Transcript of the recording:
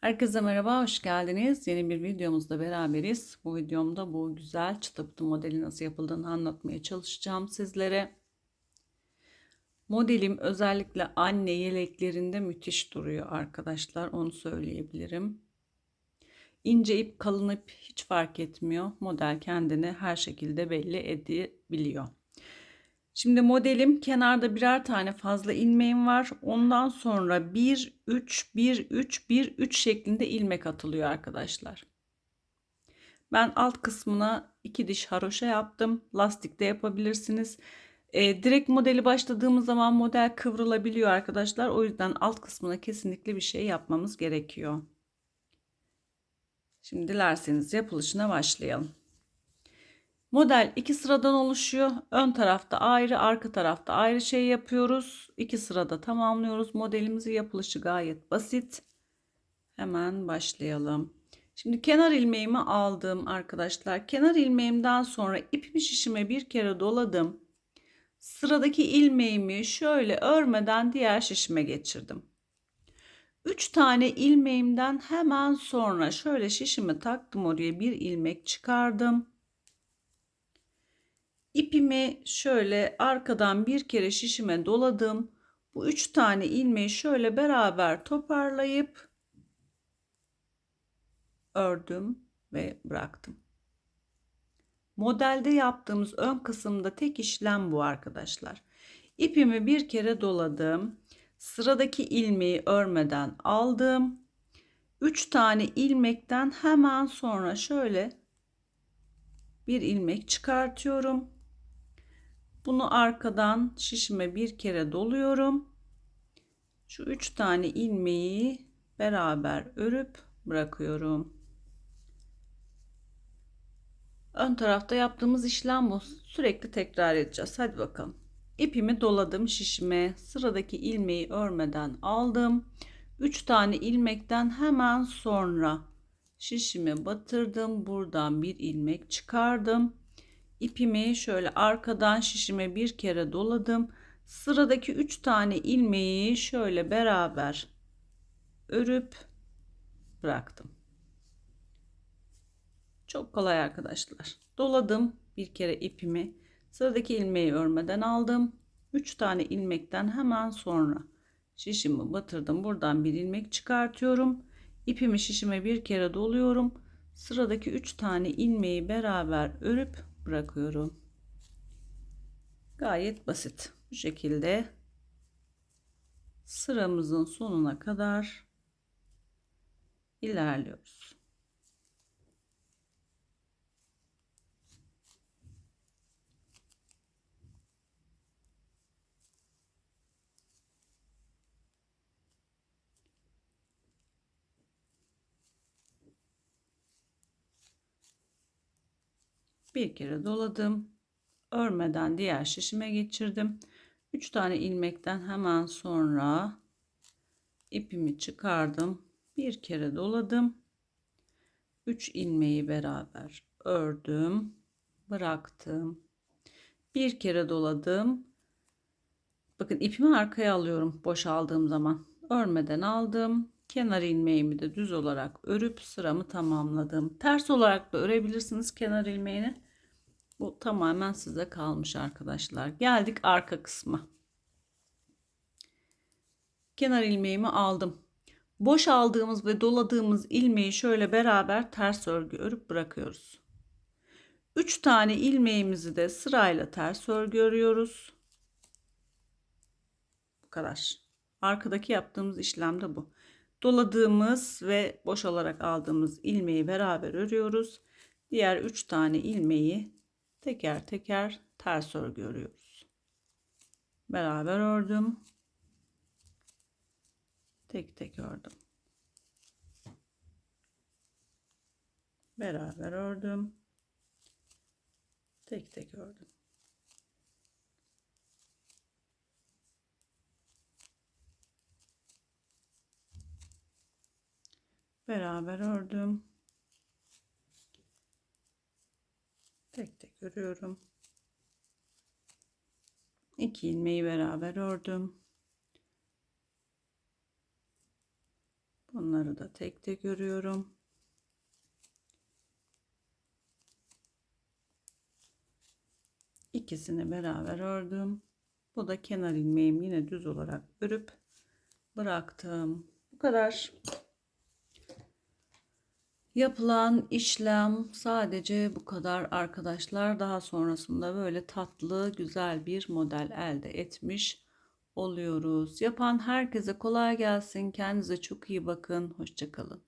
Herkese merhaba, hoş geldiniz. Yeni bir videomuzda beraberiz. Bu videomda bu güzel çıtı pıtı modeli nasıl yapıldığını anlatmaya çalışacağım sizlere. Modelim özellikle anne yeleklerinde müthiş duruyor arkadaşlar. Onu söyleyebilirim. İnce ip kalın ip hiç fark etmiyor. Model kendini her şekilde belli edebiliyor. Şimdi modelim kenarda birer tane fazla ilmeğim var. Ondan sonra 1 3 1 3 1 3 şeklinde ilmek atılıyor arkadaşlar. Ben alt kısmına iki diş haroşa yaptım. Lastik de yapabilirsiniz. E, direkt modeli başladığımız zaman model kıvrılabiliyor arkadaşlar. O yüzden alt kısmına kesinlikle bir şey yapmamız gerekiyor. Şimdi dilerseniz yapılışına başlayalım. Model iki sıradan oluşuyor. Ön tarafta ayrı, arka tarafta ayrı şey yapıyoruz. İki sırada tamamlıyoruz. Modelimizi yapılışı gayet basit. Hemen başlayalım. Şimdi kenar ilmeğimi aldım arkadaşlar. Kenar ilmeğimden sonra ipimi şişime bir kere doladım. Sıradaki ilmeğimi şöyle örmeden diğer şişime geçirdim. 3 tane ilmeğimden hemen sonra şöyle şişime taktım oraya bir ilmek çıkardım İpimi şöyle arkadan bir kere şişime doladım. Bu üç tane ilmeği şöyle beraber toparlayıp ördüm ve bıraktım. Modelde yaptığımız ön kısımda tek işlem bu arkadaşlar. İpimi bir kere doladım. Sıradaki ilmeği örmeden aldım. 3 tane ilmekten hemen sonra şöyle bir ilmek çıkartıyorum. Bunu arkadan şişime bir kere doluyorum. Şu üç tane ilmeği beraber örüp bırakıyorum. Ön tarafta yaptığımız işlem bu. Sürekli tekrar edeceğiz. Hadi bakalım. İpimi doladım şişime. Sıradaki ilmeği örmeden aldım. 3 tane ilmekten hemen sonra şişime batırdım. Buradan bir ilmek çıkardım ipimi şöyle arkadan şişime bir kere doladım. Sıradaki 3 tane ilmeği şöyle beraber örüp bıraktım. Çok kolay arkadaşlar. Doladım bir kere ipimi. Sıradaki ilmeği örmeden aldım. 3 tane ilmekten hemen sonra şişimi batırdım. Buradan bir ilmek çıkartıyorum. İpimi şişime bir kere doluyorum. Sıradaki 3 tane ilmeği beraber örüp bırakıyorum. Gayet basit. Bu şekilde sıramızın sonuna kadar ilerliyoruz. Bir kere doladım. Örmeden diğer şişime geçirdim. 3 tane ilmekten hemen sonra ipimi çıkardım. Bir kere doladım. 3 ilmeği beraber ördüm. Bıraktım. Bir kere doladım. Bakın ipimi arkaya alıyorum boşaldığım zaman. Örmeden aldım. Kenar ilmeğimi de düz olarak örüp sıramı tamamladım. Ters olarak da örebilirsiniz kenar ilmeğini. Bu tamamen size kalmış arkadaşlar. Geldik arka kısma. Kenar ilmeğimi aldım. Boş aldığımız ve doladığımız ilmeği şöyle beraber ters örgü örüp bırakıyoruz. 3 tane ilmeğimizi de sırayla ters örgü örüyoruz. Bu kadar. Arkadaki yaptığımız işlem de bu. Doladığımız ve boş olarak aldığımız ilmeği beraber örüyoruz. Diğer 3 tane ilmeği teker teker ters örgü örüyoruz. Beraber ördüm. Tek tek ördüm. Beraber ördüm. Tek tek ördüm. Beraber ördüm. Tek tek örüyorum. İki ilmeği beraber ördüm. Bunları da tek tek örüyorum. İkisini beraber ördüm. Bu da kenar ilmeğim yine düz olarak örüp bıraktım. Bu kadar. Yapılan işlem sadece bu kadar arkadaşlar. Daha sonrasında böyle tatlı güzel bir model elde etmiş oluyoruz. Yapan herkese kolay gelsin. Kendinize çok iyi bakın. Hoşçakalın.